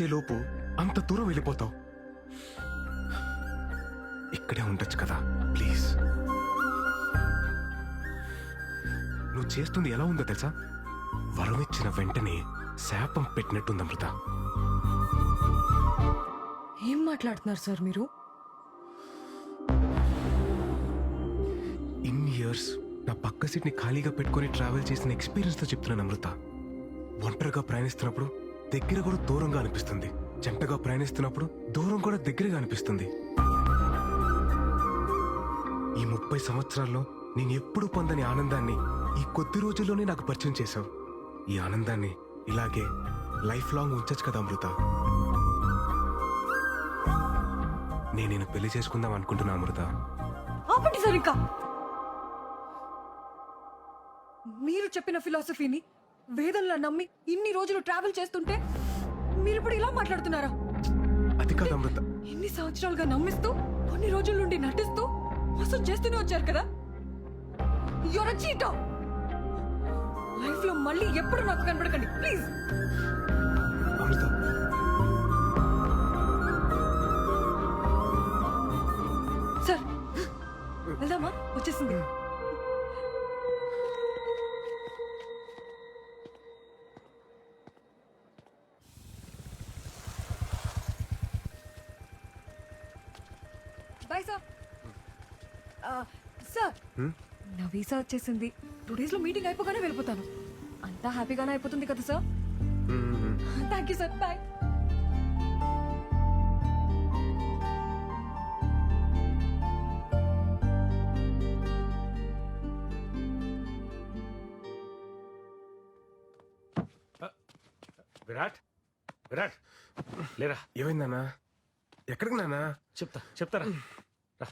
వెళ్ళిపో నడిచే లోపు అంత దూరం వెళ్ళిపోతావు. ఇక్కడే ఉండొచ్చు కదా ప్లీజ్. నువ్వు చేస్తుంది ఎలా ఉందో తెలుసా? వరమిచ్చిన వెంటనే శాపం పెట్టినట్టుంది అమృత. ఏం మాట్లాడుతున్నారు సార్ మీరు? ఇన్ని ఇయర్స్ నా పక్క సీట్ని ఖాళీగా పెట్టుకొని ట్రావెల్ చేసిన ఎక్స్పీరియన్స్తో చెప్తున్నాను అమృత. ఒంటరిగా ప్రయాణిస్తున్నప్పుడు దగ్గర కూడా దూరంగా అనిపిస్తుంది. జంటగా ప్రయాణిస్తున్నప్పుడు దూరం కూడా దగ్గరగా అనిపిస్తుంది. ఈ ముప్పై సంవత్సరాల్లో నేను ఎప్పుడు పొందని ఆనందాన్ని ఈ కొద్ది రోజుల్లోనే నాకు పరిచయం చేశావు. ఈ ఆనందాన్ని ఇలాగే లైఫ్ లాంగ్ ఉంచచ్చు కదా అమృత? నేను నేను పెళ్ళి చేసుకుందాం అనుకుంటున్నా అమృత. ఆపండి సార్ ఇంకా మీరు చెప్పిన ఫిలాసఫీని వేదంలా నమ్మి ఇన్ని రోజులు ట్రావెల్ చేస్తుంటే మీరు ఇప్పుడు ఇలా మాట్లాడుతున్నారా? అది కాదు అమృత. ఎన్ని సంవత్సరాలుగా నమ్మిస్తూ కొన్ని రోజుల నుండి నటిస్తూ మోసం చేస్తూనే వచ్చారు కదా? యువర్ చీట లైఫ్లో మళ్ళీ ఎప్పుడు నాకు కనపడకండి ప్లీజ్! అమృత. సార్ వెళ్దామా? వచ్చేసింది. సార్. నా వీసా వచ్చేసింది. టూ డేస్లో మీటింగ్ అయిపోగానే వెళ్ళిపోతాను. అంతా హ్యాపీగానే అయిపోతుంది కదా sir? Thank you sir. Bye Virat Virat. లేరా? ఏమైందన్నా ఎక్కడికి నాన్నా? చెప్తా చెప్తారా? రా.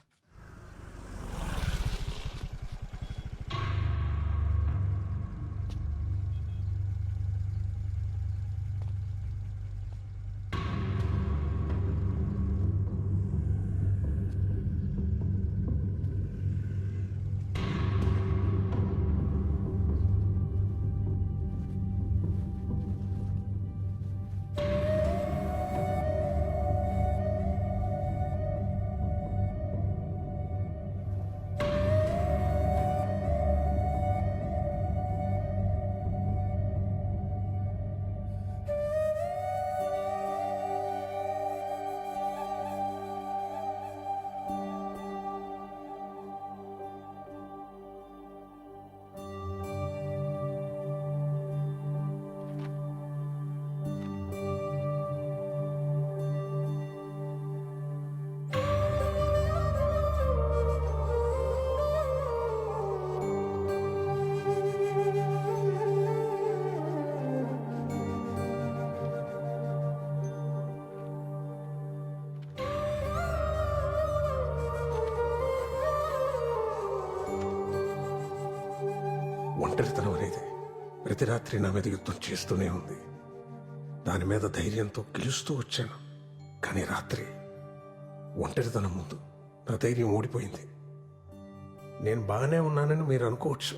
ఒంటరితనం అనేది ప్రతి రాత్రి నా మీద యుద్ధం చేస్తూనే ఉంది. దాని మీద ధైర్యంతో గెలుస్తూ వచ్చాను. కానీ రాత్రి ఒంటరితనం ముందు నా ధైర్యం ఓడిపోయింది నేను బాగానే ఉన్నానని మీరు అనుకోవచ్చు.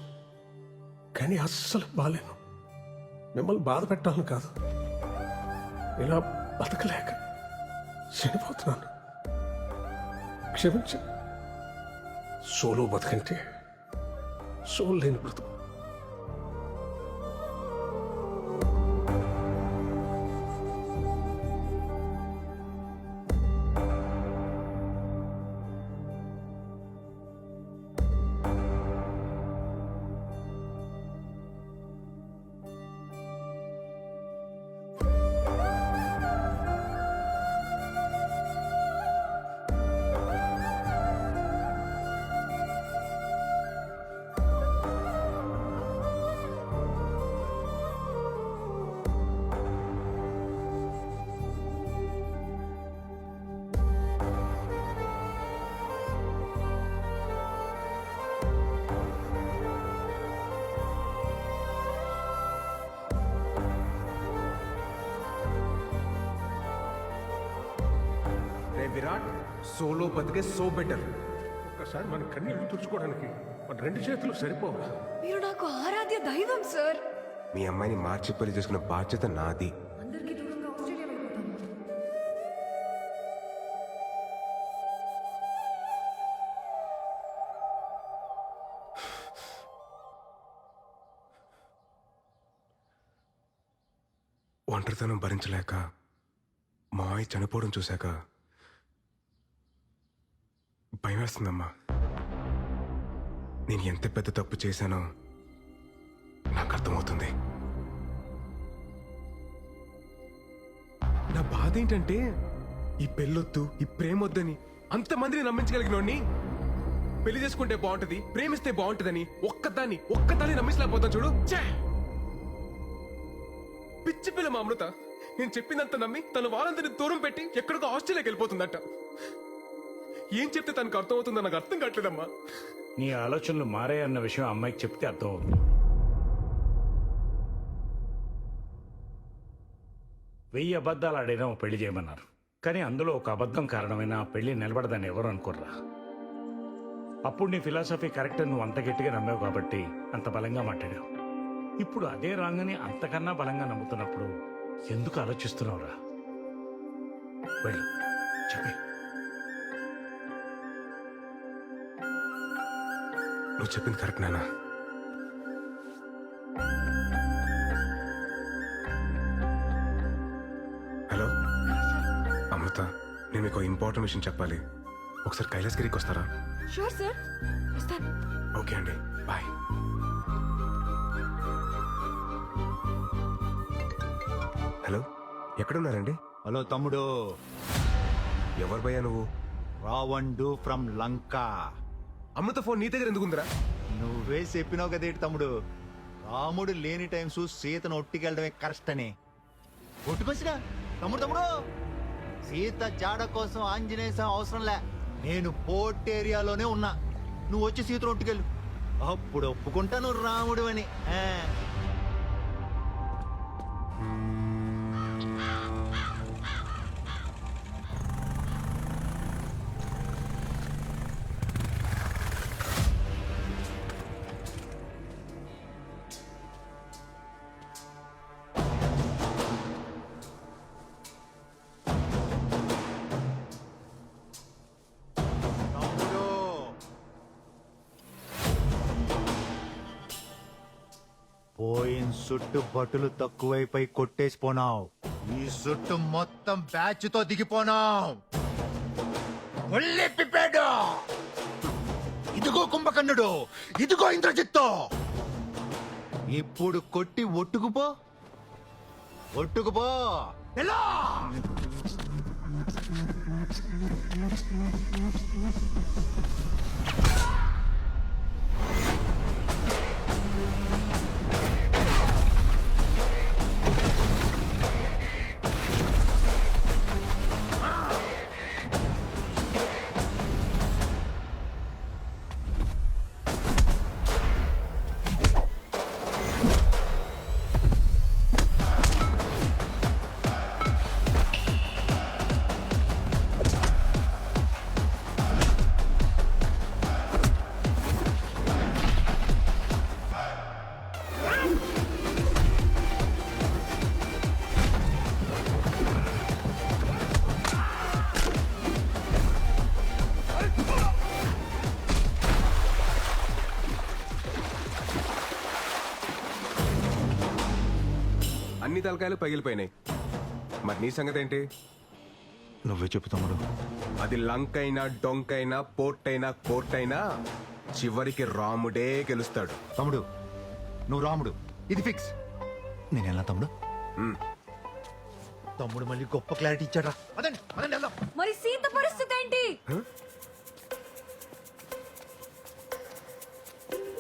కానీ అస్సలు బాలేను మిమ్మల్ని బాధ పెట్టాలని కాదు. ఇలా బతకలేక చనిపోతున్నాను. క్షమించ సోలో బతకంటే సోలు లేని బ్రతుకు. సోలో బతికే సో బెటర్. ఒక్కసారి మన కన్నీళ్ళు తుడుచుకోవడానికి మన రెండు చేతులు సరిపోవు. మీరు నాకు ఆరాధ్య దైవం సార్. మీ అమ్మాయిని మార్చి పెళ్ళి చేసుకున్న బాధ్యత నాది. ఒంటరితనం భరించలేక మా అమ్మాయి చనిపోవడం చూశాక భయం వేస్తుందమ్మా నేను ఎంత పెద్ద తప్పు చేశానో నాకు అర్థమవుతుంది. నా బాధ ఏంటంటే ఈ పెళ్ళొద్దు ఈ ప్రేమొద్దని అంతమందిని నమ్మించగలిగినోడిని పెళ్ళి చేసుకుంటే బాగుంటది ప్రేమిస్తే బాగుంటదని ఒక్కదాన్ని ఒక్కదాన్ని నమ్మించలేకపోతాను చూడు. ఛే! పిచ్చి పిల్ల మా అమృత నేను చెప్పిందంత నమ్మి తన వాళ్ళందరినీ దూరం పెట్టి ఎక్కడికో ఆస్ట్రేలియాకి వెళ్ళిపోతుందంట. ఏం చెప్తే తనకు అర్థమవుతుందో నాకు అర్థం కావట్లేదమ్మా. నీ ఆలోచనలు మారాయన్న విషయం అమ్మాయికి చెప్తే అర్థమవుతుంది. వెయ్యి అబద్ధాలు ఆడైనా ఓ పెళ్ళి చేయమన్నారు. కానీ అందులో ఒక అబద్ధం కారణమైన ఆ పెళ్ళి నిలబడదని ఎవరు అనుకోర్రా? అప్పుడు నీ ఫిలాసఫీ కరెక్ట్ నువ్వు అంత గట్టిగా నమ్మావు కాబట్టి అంత బలంగా మాట్లాడావు. ఇప్పుడు అదే రాంగని అంతకన్నా బలంగా నమ్ముతున్నప్పుడు ఎందుకు ఆలోచిస్తున్నావురా? వెళ్ళు. చెప్పే. నువ్వు చెప్పింది కరెక్ట్ నానా హలో? అమృత నేను మీకు ఇంపార్టెంట్ విషయం చెప్పాలి. ఒకసారి కైలాసగిరికి వస్తారా? షూర్ సార్ వస్తాను. ఓకే అండి. బాయ్. హలో? ఎక్కడున్నారండి? హలో తమ్ముడు. ఎవరు భయ్యా నువ్వు? రావండు ఫ్రమ్ లంక. అమృత ఫోన్ నీ దగ్గర ఎందుకుందిరా నువ్వే చెప్పినావు కదేటి తమ్ముడు. రాముడు లేని టైమ్స్ సీతను ఒట్టికెళ్ళడమే కష్టనే అని ఒట్టుకొచ్చినా తమ్ముడు తమ్ముడు. సీత జాడ కోసం ఆంజనేయ స్వామి అవసరం లే. నేను పోర్ట్ ఏరియాలోనే ఉన్నా. నువ్వు వచ్చి సీతను ఒట్టుకెళ్ళు. అప్పుడు ఒప్పుకుంటాను రాముడు అని ఆ. పోయిన సుట్టు బట్టులు తక్కువైపోయి కొట్టేసిపోనావు. ఈ సుట్టు మొత్తం బ్యాచ్తో దిగిపోనావు పిప్పాడు ఇదిగో కుంభకర్ణుడు ఇదిగో ఇంద్రజిత్తు. ఇప్పుడు కొట్టి ఒట్టుకుపో. ఒట్టుకుపో. ఎలా? తలకాయలు పగిలిపోయినాయి. మరి నీ సంగతి ఏంటి నువ్వే చెప్పు తమ్ముడు. అది లంక్ అయినా డొంక్ అయినా పోర్ట్ అయినా కోర్ట్ అయినా చివరికి రాముడే గెలుస్తాడు. తమ్ముడు నువ్వు రాముడు. ఇది ఫిక్స్. నేను ఎలా తమ్ముడు? మ్మ్. తమ్ముడు మళ్ళీ గొప్ప క్లారిటీ ఇచ్చాడా అదండి అదండి వెళ్దాం. మరి సీత పరిస్థితి ఏంటి?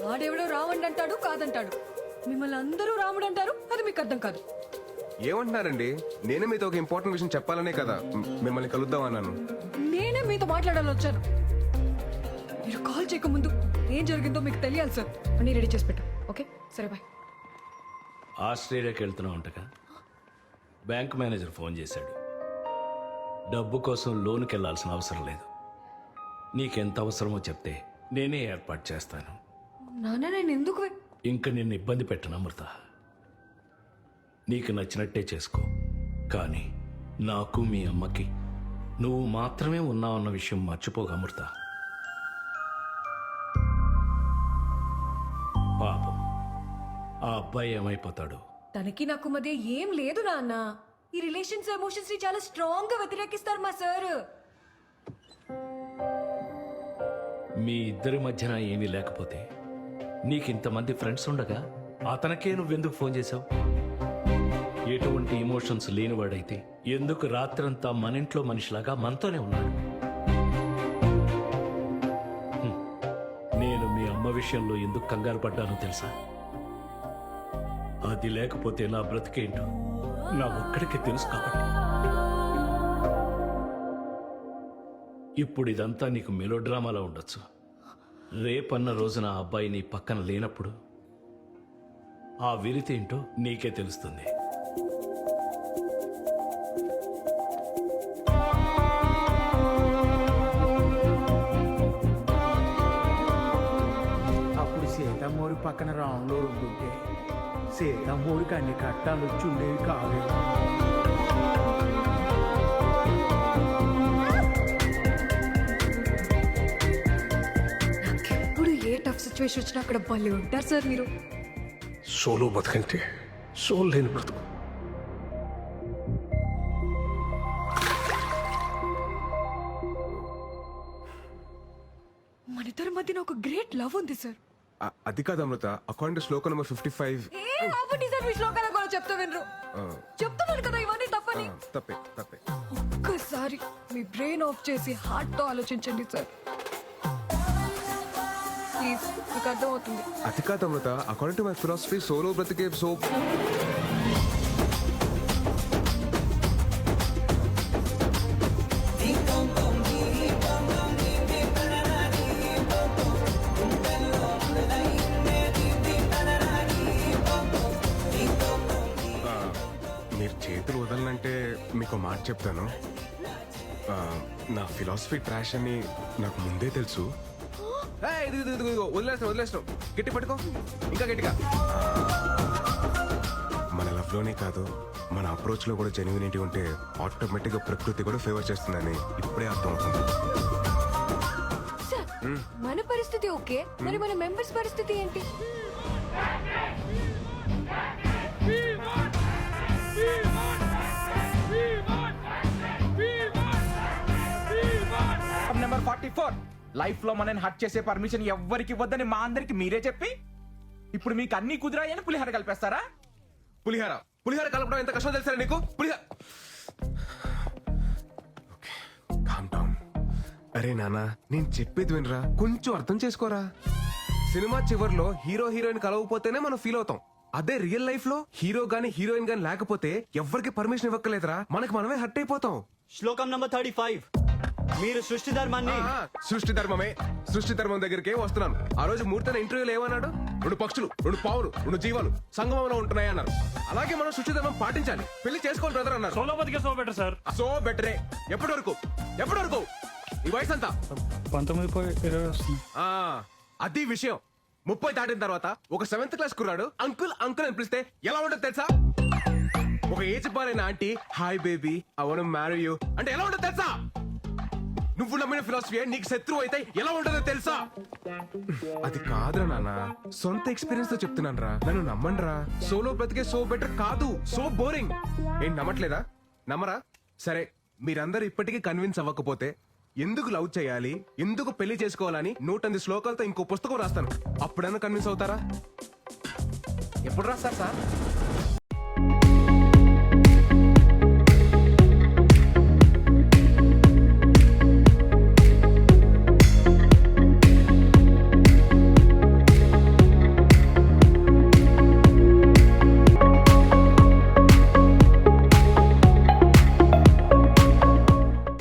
వాడెవడో రావండి అంటాడు కాదంటాడు. మిమ్మల్ని అందరూ రాముడు అంటారు అది మీకు అర్థం కాదు. ఏమంటున్నారండి? నేనే మీతో ఒక ఇంపార్టెంట్ విషయం చెప్పాలనే కదా. మిమ్మల్ని కలుద్దాం అన్నాను. నేనే మీతో మాట్లాడాలని వచ్చాను. మీరు కాల్ చేయకముందు ఏం జరిగిందో మీకు తెలియాలి సార్. అన్నీ రెడీ చేసి పెట్టు. ఓకే? సరే బాయ్. ఆస్ట్రేలియాకి వెళ్తున్నావు అంటగా? బ్యాంక్ మేనేజర్ ఫోన్ చేశాడు. డబ్బు కోసం లోన్కి వెళ్ళాల్సిన అవసరం లేదు. నీకెంత అవసరమో చెప్తే నేనే ఏర్పాటు చేస్తాను. నాన్న నేను ఎందుకు ఇంక నిన్ను ఇబ్బంది పెట్టను అమృత. నీకు నచ్చినట్టే చేసుకో. కానీ నాకు మీ అమ్మకి నువ్వు మాత్రమే ఉన్నావన్న విషయం మర్చిపోక అమృత. పాపం. ఆ అబ్బాయి ఏమైపోతాడో? తనకి నాకు మధ్య ఏం లేదు నాన్న. ఈ రిలేషన్స్ ఎమోషన్స్ని చాలా స్ట్రాంగ్గా వ్యతిరేకిస్తారు మా సార్. మీ ఇద్దరి మధ్యన ఏమీ లేకపోతే నీకు ఇంతమంది ఫ్రెండ్స్ ఉండగా అతనికే నువ్వెందుకు ఫోన్ చేశావు? ఎటువంటి ఎమోషన్స్ లేనివాడైతే ఎందుకు రాత్రంతా మన ఇంట్లో మనిషిలాగా మనతోనే ఉన్నాడు? హ్మ్. నేను మీ అమ్మ విషయంలో ఎందుకు కంగారు పడ్డానో తెలుసా? అది లేకపోతే నా బ్రతికేంటో నా ఒక్కడికి తెలుసు కాబట్టి. ఇప్పుడు ఇదంతా నీకు మెలో డ్రామాలో ఉండొచ్చు. రేపన్న రోజున ఆ అబ్బాయి నీ పక్కన లేనప్పుడు ఆ విరితేంటో నీకే తెలుస్తుంది. పక్కన రాములో ఉంటుంటే సీతమ్మోరికి అన్ని కట్టాలు వచ్చి ఉండేవి కాలేదు నాకెప్పుడు ఏ టఫ్ సిచ్యువేషన్ వచ్చినా అక్కడ భలే ఉంటారు సార్ మీరు. సోలో బతుకంటే సోల్ లేని బ్రతుకు. మన ఇద్దరి మధ్యన ఒక గ్రేట్ లవ్ ఉంది సార్. అ- అది కాదు Amrita. According to shloka number fifty five A మీ శ్లోకాల కూడా చెప్తా వినరు. చెప్తున్నాను కదా ఇవన్నీ తప్పని. తప్పే తప్పే. ఒక్కసారి మీ బ్రెయిన్ ఆఫ్ చేసి హార్ట్తో ఆలోచించండి సార్. ప్లీజ్ మీకు అర్థమవుతుంది. అది కాదు Amrita. According to my philosophy solo బ్రతికే సో చేతులు వదలనంటే మీకు మాట చెప్తాను. ఆ, నా ఫిలాసఫీ ట్రాష్ అని నాకు ముందే తెలుసు. ఏయ్, ఇదిగో, ఇదిగో, ఇదిగో, వదిలేస్తాం వదిలేస్తాం గట్టి పట్టుకో. ఇంకా గట్టిగా. మన లవ్లోనే కాదు మన అప్రోచ్లో కూడా జెన్యునిటీ ఉంటే ఆటోమేటిక్గా ప్రకృతి కూడా ఫేవర్ చేస్తుందని ఇప్పుడే అర్థం అవుతుంది సార్ మన పరిస్థితి ఓకే మరి మన మెంబర్స్ పరిస్థితి ఏంటి? నెంబర్ ఫార్టీ ఫోర్ లైఫ్లో మనని హట్ చేసే పర్మిషన్ ఎవ్వరికి ఇవ్వద్దని మా అందరికి మీరే చెప్పి ఇప్పుడు మీకు అన్ని కుదిరాయని పులిహార కలిపేస్తారా? పులిహార. పులిహార కలపడం ఎంత కష్టం తెలుసా నీకు? పులిహార అరే నానా నేను చెప్పేది వినరా? కొంచెం అర్థం చేసుకోరా? సినిమా చివర్లో హీరో హీరోయిన్ కలవకపోతేనే మనం ఫీల్ అవుతాం. అదే రియల్ లైఫ్లో హీరో గాని హీరోయిన్ గాని లేకపోతే ఎవరికి పర్మిషన్ ఇవ్వక్కలేదురా మనకి మనమే హట్ అయిపోతాం. శ్లోకం నంబర్ థర్టీ ఫైవ్ మీరు సృష్టి ధర్మాన్ని ఆ, సృష్టి ధర్మమే. సృష్టి ధర్మం దగ్గరికే వస్తున్నాను. ఆ రోజు మూర్తన ఇంటర్వ్యూలో ఏమన్నాడు రెండు పక్షులు రెండు పావులు రెండు జీవాలు సంగమంలో ఉంటున్నాయి అన్నారు అలాగే మనం సృష్టి ధర్మం పాటించాలి. పెళ్ళి చేసుకోవాలి బ్రదర్ అన్నారు. సోలో బతికే సో బెటర్ సార్ సో బెటరే. ఎప్పటి వరకు ఎప్పటి వరకు ఈ వయసు అంతా పంతొమ్మిది పోయి ఇరవై వస్తుంది. ఆ, అది విషయం. ముప్పై దాటిన తర్వాత ఒక సెవెంత్ క్లాస్ కుర్రాడు అంకుల్ అంకుల్ అని పిలిస్తే ఎలా ఉంటుంది తెలుసా? ఒక age బారైన aunty hi baby I want marry you అంటే ఎలా ఉంటుంది తెలుసా? నువ్వు నమ్మిన ఫిలాసఫీ నీకు శత్రువు అయితే ఎలా ఉంటుందో తెలుసా? అది కాదురా నాన్న. సొంత ఎక్స్పీరియన్స్తో చెప్తున్నాను రా నన్ను నమ్మండి రా సోలో బ్రతికే సో బెటర్ కాదు. So boring. ఏం నమ్మట్లేదా? నమ్మరా? సరే మీరందరూ ఇప్పటికీ కన్విన్స్ అవ్వకపోతే ఎందుకు లవ్ చేయాలి? ఎందుకు పెళ్ళి చేసుకోవాలని నూటెనిమిది శ్లోకాలతో ఇంకో పుస్తకం రాస్తాను. అప్పుడైనా కన్విన్స్ అవుతారా? ఎప్పుడు రాస్తారు సార్?